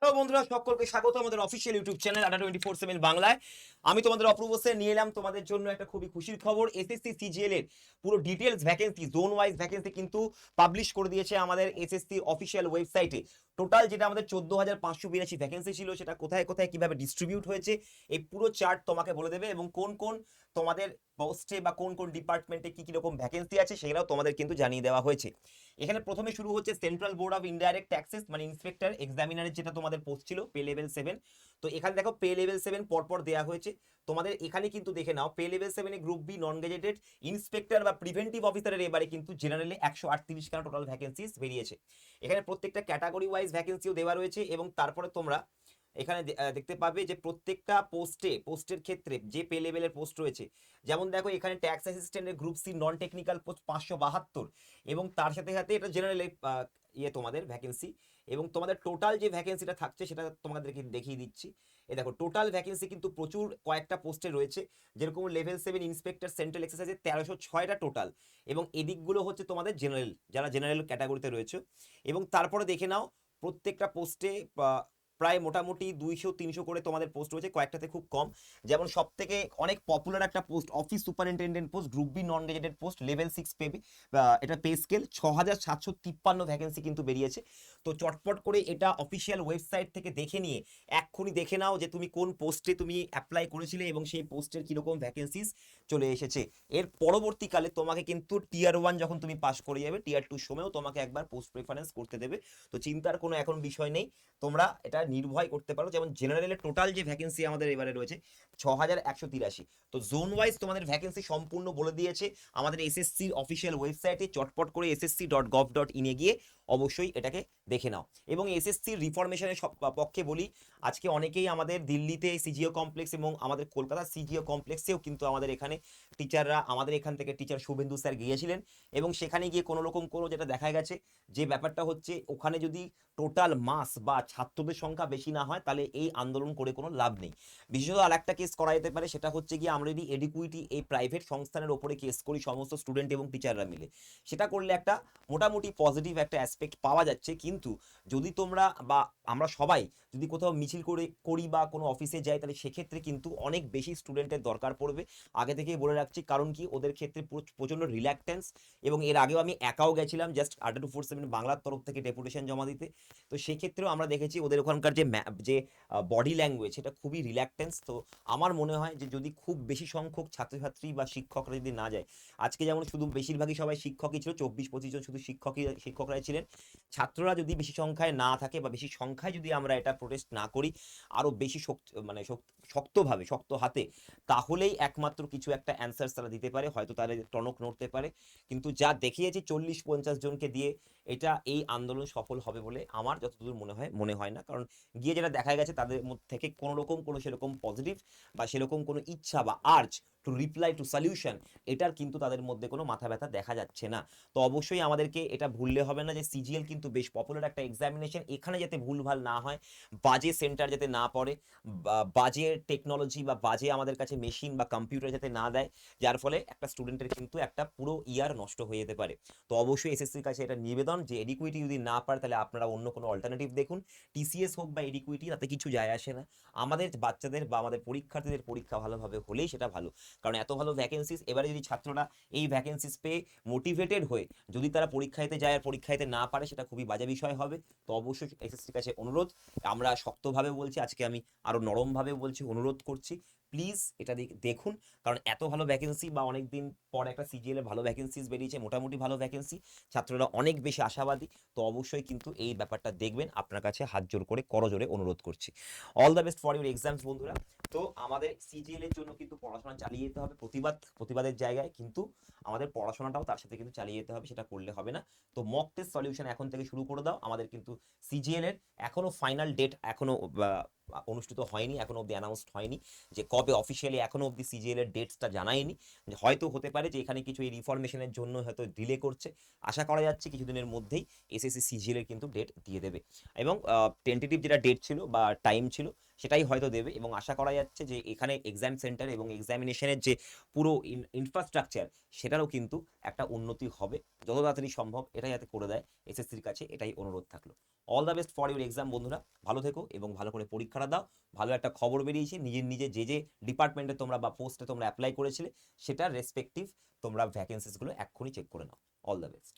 Hello বন্ধুরা, সকলকে স্বাগত আমাদের অফিসিয়াল ইউটিউব চ্যানেল আটা টোয়েন্টি ফোর সেভেন বাংলায়। আমি তোমাদের অপূর্ব সেন নিয়ে এলাম তোমাদের জন্য একটা খুবই খুশির খবর। এসএসসি সিজিএল এর পুরো details vacancy zone wise vacancy কিন্তু পাবলিশ করে দিয়েছে আমাদের এসএসসি অফিসিয়াল ওয়েবসাইটে টোটাল যেটা আমাদের চোদ্দ হাজার পাঁচশো বিরাশি ভ্যাকেন্সি ছিল, সেটা কোথায় কোথায় কীভাবে ডিস্ট্রিবিউট হয়েছে, এই পুরো চার্ট তোমাকে বলে দেবে এবং কোন কোন তোমাদের পোস্টে বা কোন কোন ডিপার্টমেন্টে কি কি রকম ভ্যাকেন্সি আছে, সেগুলোও তোমাদের কিন্তু জানিয়ে দেওয়া হয়েছে। এখানে প্রথমে শুরু হচ্ছে central board of indirect taxes মানে ইন্সপেক্টর এক্সামিনারের যেটা তোমাদের পোস্ট ছিল পে লেভেল সেভেন তো এখানে দেখো পে লেভেল সেভেন পরপর দেওয়া হয়েছে। তোমাদের এখানে কিন্তু দেখে নাও পে লেভেল সেভেনে group B non gazetted inspector বা প্রিভেন্টিভ অফিসারের এবারে কিন্তু জেনারেলি একশো আটত্রিশ টোটাল ভ্যাকেন্সিস বেরিয়েছে। এখানে প্রত্যেকটা ক্যাটাগরি ওয়াইজ ভ্যাকেন্সিও দেওয়া রয়েছে এবং তারপরে তোমরা এখানে দেখতে পাবে যে প্রত্যেকটা পোস্টে পোস্টের ক্ষেত্রে যে পে লেভেলের পোস্ট রয়েছে, যেমন দেখো এখানে tax অ্যাসিস্ট্যান্টের group C non technical post পাঁচশো বাহাত্তর এবং তার সাথে সাথে এটা জেনারেল ইয়ে তোমাদের ভ্যাকেন্সি এবং তোমাদের টোটাল যে ভ্যাকেন্সিটা থাকছে সেটা তোমাদেরকে দেখিয়ে দিচ্ছি। এ দেখো টোটাল ভ্যাকেন্সি কিন্তু প্রচুর কয়েকটা পোস্টে রয়েছে, যেরকম লেভেল সেভেন ইন্সপেক্টর সেন্ট্রাল এক্সারসাইজে তেরোশো ছয়টা টোটাল এবং এদিকগুলো হচ্ছে তোমাদের জেনারেল যারা জেনারেল ক্যাটাগরিতে রয়েছে। এবং তারপরে দেখে নাও প্রত্যেকটা পোস্টে প্রায় মোটামুটি দুইশো, তিনশো করে তোমাদের পোস্ট রয়েছে, কয়েকটাতে খুব কম। যেমন সব থেকে অনেক পপুলার একটা post office superintendent post group B non gazetted post level six পেবি এটা পে স্কেল ছ হাজার সাতশো তিপ্পান্ন ভ্যাকেন্সি কিন্তু বেরিয়েছে। তো চটপট করে এটা অফিসিয়াল ওয়েবসাইট থেকে দেখে নিয়ে এক্ষুনি দেখে নাও যে তুমি কোন পোস্টে তুমি অ্যাপ্লাই করেছিলে এবং সেই পোস্টের কীরকম ভ্যাকেন্সিস চলে এসেছে। এর পরবর্তীকালে তোমাকে কিন্তু টিয়ার ওয়ান যখন তুমি পাস করে যাবে টিয়ার টু সময়ও তোমাকে একবার পোস্ট প্রেফারেন্স করতে দেবে। তো চিন্তার কোনো এখন বিষয় নেই। তোমরা এটা নির্ভয় করতে পারো। যেমন জেনারেলের টোটাল যে ভ্যাকেন্সি আমাদের এবারে রয়েছে ছ হাজার একশো তিরাশি। তো জোন ওয়াইজ তোমাদের ভ্যাকেন্সি সম্পূর্ণ বলে দিয়েছে। আমাদের এসএসসির অফিসিয়াল ওয়েবসাইটে চটপট করে এসএসসি ডট গভ ডট ইনে গিয়ে অবশ্যই এটাকে দেখে নাও। এবং এসএসসির রিফরমেশনের পক্ষে বলি, আজকে অনেকেই আমাদের দিল্লিতে সিজিও কমপ্লেক্স এবং আমাদের কলকাতা সিজিও কমপ্লেক্সেও কিন্তু আমাদের এখানে টিচাররা আমাদের এখান থেকে টিচার শুভেন্দু স্যার গিয়েছিলেন এবং সেখানে গিয়ে কোনো রকম কোনো যেটা দেখা গেছে যে ব্যাপারটা হচ্ছে ওখানে যদি টোটাল মাস বা ছাত্রদের সংখ্যা বেশি না হয়, তাহলে এই আন্দোলন করে কোনো লাভ নেই। বিশেষত আর একটা কেস করা যেতে পারে, সেটা হচ্ছে গিয়ে আমরা যদি এডিকুইটি এই প্রাইভেট সংস্থানের ওপরে কেস করি, সমস্ত স্টুডেন্ট এবং টিচাররা মিলে। সেটা করলে একটা মোটামুটি পজিটিভ একটা অ্যাসপেক্ট পাওয়া যাচ্ছে। কিন্তু যদি তোমরা বা আমরা সবাই যদি কোথাও মিছিল করে, করি বা কোনো অফিসে যাই, তাহলে সেক্ষেত্রে কিন্তু অনেক বেশি স্টুডেন্টের দরকার পড়বে। আগে থেকেই বলে রাখছি, কারণ কি ওদের ক্ষেত্রে প্রচ- প্রচণ্ড রিল্যাক্টেন্স এবং এর আগেও আমি একাও গেছিলাম জাস্ট আড্ডা টু ফোর সেভেন বাংলার তরফ থেকে ডেপুটেশন জমা দিতে। তো সেক্ষেত্রেও আমরা দেখেছি ওদের ওখানকার যে যে বডি ল্যাঙ্গুয়েজ সেটা খুবই রিল্যাক্টেন্স তো আমার মনে হয় যে যদি খুব বেশি সংখ্যক ছাত্রছাত্রী বা শিক্ষকরা যদি না যায়, আজকে যেমন শুধু বেশিরভাগই সবাই শিক্ষকই ছিল, চব্বিশ পঁচিশ জন শুধু শিক্ষকই, শিক্ষকরাই ছিলেন। ছাত্ররা যদি বেশি সংখ্যায় না থাকে বা বেশি সংখ্যায় যদি আমরা এটা প্রোটেস্ট না করি আরও বেশি শক্ত মানে শক্ত- শক্তভাবে, শক্ত হাতে, তাহলেই একমাত্র কিছু একটা অ্যান্সার তারা দিতে পারে, হয়তো তাদের টনক নড়তে পারে। কিন্তু যা দেখিয়েছি, চল্লিশ পঞ্চাশ জনকে দিয়ে এটা এই আন্দোলন সফল হবে বলে আমার যতদূর মনে হয় মনে হয় না। কারণ গিয়ে যেটা দেখা গেছে তাদের মধ্যে থেকে কোনো রকম কোনো সেরকম পজিটিভ বা সেরকম কোনো ইচ্ছা বা urge to reply to solution এটার কিন্তু তাদের মধ্যে কোনো মাথা ব্যথা দেখা যাচ্ছে না। তো অবশ্যই আমাদেরকে এটা ভুললে হবে না যে সিজিএল কিন্তু বেশ পপুলার একটা এক্সামিনেশন এখানে যাতে ভুলভাল না হয়, বাজে সেন্টার যাতে না পড়ে বাজে টেকনোলজি বা বাজে আমাদের কাছে মেশিন বা কম্পিউটার যাতে না দেয়, যার ফলে একটা স্টুডেন্টের কিন্তু একটা পুরো ইয়ার নষ্ট হয়ে যেতে পারে। তো অবশ্যই এসএসসির কাছে এটা নিবেদন যে এডিকুইটি যদি না পারে, তাহলে আপনারা অন্য কোনো অল্টারনেটিভ দেখুন। টিসিএস হোক বা এডিকুইটি তাতে কিছু যায় আসে না। আমাদের বাচ্চাদের বা আমাদের পরীক্ষার্থীদের পরীক্ষা ভালোভাবে হলেই সেটা ভালো। কারণ এত ভালো ভ্যাকেন্সিস এবারে যদি ছাত্ররা এই ভ্যাকেন্সিস পেয়ে মোটিভেটেড হয়ে যদি তারা পরীক্ষা দিতে যায় আর পরীক্ষা দিতে না পারে, সেটা খুবই বাজে বিষয় হবে। তো অবশ্যই এসএসসির কাছে অনুরোধ। আমরা শক্তভাবে বলছি, আজকে আমি আরও নরমভাবে বলছি, অনুরোধ করছি। প্লিজ এটা দেখ- দেখুন। কারণ এত ভালো ভ্যাকেন্সি বা অনেক দিন পর একটা সিজিএল ভালো ভ্যাকেন্সিস বেরিয়েছে, মোটামুটি ভালো ভ্যাকেন্সি ছাত্ররা অনেক বেশি আশাবাদী তো অবশ্যই কিন্তু এই ব্যাপারটা দেখবেন। আপনার কাছে হাত জোর করে করজোরে অনুরোধ করছি। All the best for your exams বন্ধুরা। তো আমাদের সিজিএল এর জন্য কিন্তু পড়াশোনা চালিয়ে যেতে হবে প্রতিবাদ, প্রতিবাদের জায়গায়। কিন্তু আমাদের পড়াশোনাটাও তার সাথে কিন্তু চালিয়ে যেতে হবে, সেটা করলে হবে না। তো মক টেস্ট সলিউশন এখন থেকে শুরু করে দাও। আমাদের কিন্তু সিজিএল এর এখনও ফাইনাল ডেট এখনও অনুষ্ঠিত হয়নি, এখনও অব্দি অ্যানাউন্সড হয়নি, যে কবে অফিসিয়ালি এখনও অব্দি সিজিএল এর ডেটসটা জানায়নি। হয়তো হতে পারে যে এখানে কিছু এই রিফরমেশনের জন্য হয়তো ডিলে করছে। আশা করা যাচ্ছে কিছুদিনের মধ্যেই এসএসসি সিজিএল এর কিন্তু ডেট দিয়ে দেবে। এবং টেন্টেটিভ যেটা ডেট ছিল বা টাইম ছিল সেটাই হয়তো দেবে এবং আশা করা যাচ্ছে যে এখানে এক্সাম সেন্টার এবং এক্সামিনেশনের যে পুরো ইনফ্রাস্ট্রাকচার সেটারও কিন্তু একটা উন্নতি হবে। যত তাড়াতাড়ি সম্ভব এটা যাতে করে দেয় এসএসসির কাছে, এটাই অনুরোধ থাকল। All the best for your exam বন্ধুরা। ভালো থেকো এবং ভালো করে পরীক্ষাটা দাও। ভালো একটা খবর বেরিয়েছে, নিজের নিজে যে যে ডিপার্টমেন্টে তোমরা বা পোস্টে তোমরা অ্যাপ্লাই করেছিলে, সেটার রেসপেক্টিভ তোমরা ভ্যাকেন্সিসগুলো এক্ষুনি চেক করে নাও। All the best